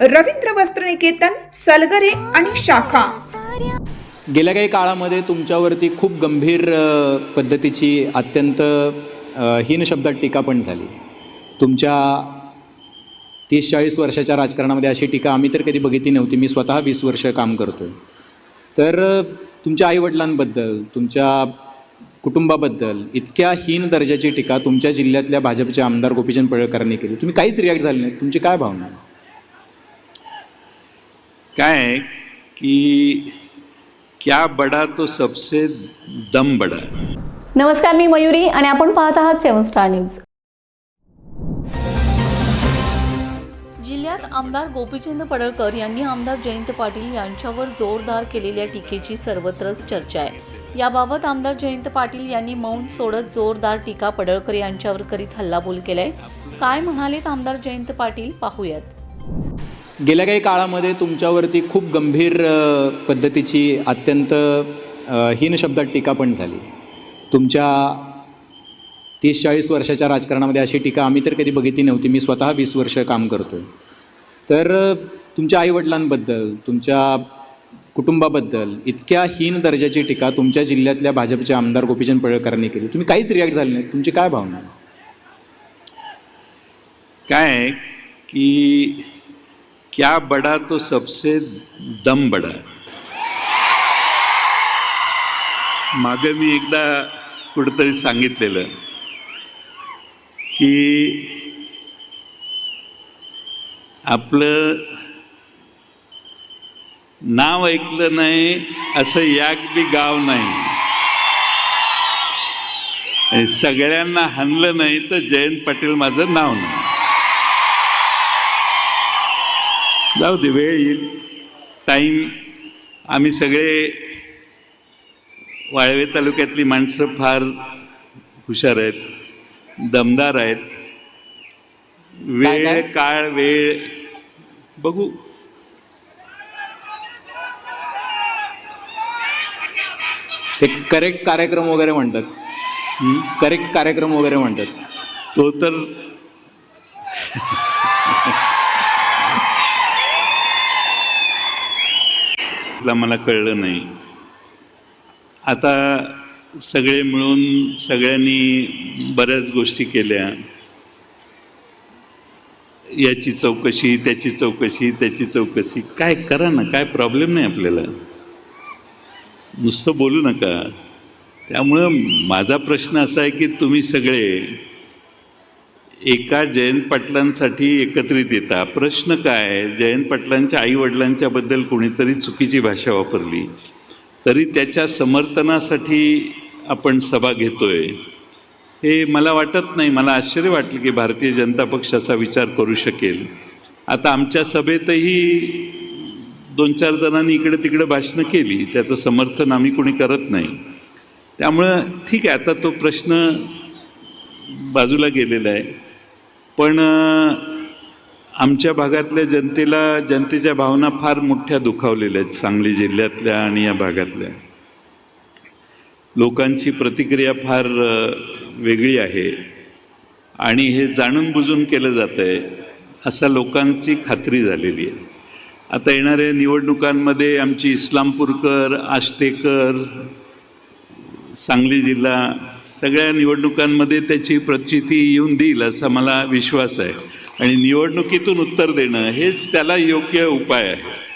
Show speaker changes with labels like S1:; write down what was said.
S1: रवींद्र वस्त्रनिकेतन सलगरे आणि शाखा.
S2: गेल्या काही काळामध्ये तुमच्यावरती खूप गंभीर पद्धतीची अत्यंत हीन शब्दात टीका पण झाली. तुमच्या तीस चाळीस वर्षाच्या राजकारणामध्ये अशी टीका आम्ही तर कधी बघितली नव्हती. मी स्वतः वीस वर्ष काम करतो आहे तर तुमच्या आईवडिलांबद्दल तुमच्या कुटुंबाबद्दल इतक्या हीन दर्जाची टीका तुमच्या जिल्ह्यातल्या भाजपचे आमदार गोपीचंद पडळकरांनी केली. तुम्ही काहीच रिॲक्ट झाले नाही तुमची काय भावना आहे?
S3: काय आहे की क्या बडा तो सबसे दम बडा
S4: नमस्कार मी मयुरी आणि आपण पाहत आहात सेवन स्टार न्यूज.
S5: जिल्ह्यात आमदार गोपीचंद पडळकर यांनी आमदार जयंत पाटील यांच्यावर जोरदार केलेल्या टीकेची सर्वत्रच चर्चा आहे. याबाबत आमदार जयंत पाटील यांनी मौन सोडत जोरदार टीका पडळकर यांच्यावर करीत हल्लाबोल केलाय. काय म्हणालेत आमदार जयंत पाटील? पाहूयात.
S2: गेल्या काही काळामध्ये तुमच्यावरती खूप गंभीर पद्धतीची अत्यंत हीन शब्दात टीका पण झाली. तुमच्या तीस चाळीस वर्षाच्या राजकारणामध्ये अशी टीका आम्ही तर कधी बघितली नव्हती. मी स्वतः वीस वर्ष काम करतो आहे तर तुमच्या आईवडिलांबद्दल तुमच्या कुटुंबाबद्दल इतक्या हीन दर्जाची टीका तुमच्या जिल्ह्यातल्या भाजपचे आमदार गोपीचंद पडळकरांनी केली. तुम्ही काहीच रिॲक्ट झाले नाही. तुमची काय भावना
S3: काय आहे की क्या बडा तो सबसे दम बडा? मागे मी एकदा कुठंतरी सांगितलेलं की आपलं नाव ऐकलं नाही असं याक बी गाव नाही. सगळ्यांना हाणलं नाही तर जयंत पाटील माझं नाव नाही. जाऊ दे वेळ येईल. टाईम आम्ही सगळे वाळवे तालुक्यातली माणसं फार हुशार आहेत दमदार आहेत. वेळ काळ वेळ बघू.
S2: ते करेक्ट कार्यक्रम वगैरे म्हणतात. करेक्ट कार्यक्रम वगैरे म्हणतात.
S3: तो तर ला मला कळलं नाही. आता सगळे मिळून सगळ्यांनी बऱ्याच गोष्टी केल्या. याची चौकशी त्याची चौकशी त्याची चौकशी. काय करा ना काय प्रॉब्लेम नाही आपल्याला. नुसतं बोलू नका. त्यामुळं माझा प्रश्न असा आहे की तुम्ही सगळे एका जयंत पाटलांसाठी एकत्रित येता. प्रश्न काय आहे? जयंत पाटलांच्या आईवडिलांच्याबद्दल कोणीतरी चुकीची भाषा वापरली. तरी त्याच्या समर्थनासाठी आपण सभा घेतोय. हे मला वाटत नाही. मला आश्चर्य वाटलं की भारतीय जनता पक्ष असा विचार करू शकेल. आता आमच्या सभेतही दोन चार जणांनी इकडे तिकडे भाषणं केली. त्याचं समर्थन आम्ही कोणी करत नाही. त्यामुळं ठीक आहे. आता तो प्रश्न बाजूला गेलेला आहे. पण आमच्या भागातल्या जनतेला जनतेच्या भावना फार मोठ्या दुखावलेल्या आहेत सांगली जिल्ह्यातल्या आणि या भागातल्या. लोकांची प्रतिक्रिया फार वेगळी आहे. आणि हे जाणून बुजून केलं जातं आहे असा लोकांची खात्री झालेली आहे. आता येणाऱ्या निवडणुकांमध्ये आमची इस्लामपूरकर आष्टेकर सांगली जिल्हा सगळ्या निवडणुकांमध्ये त्याची प्रचिती येऊन देईल असा मला विश्वास आहे. आणि निवडणुकीतून उत्तर देणं हेच त्याला योग्य उपाय आहे.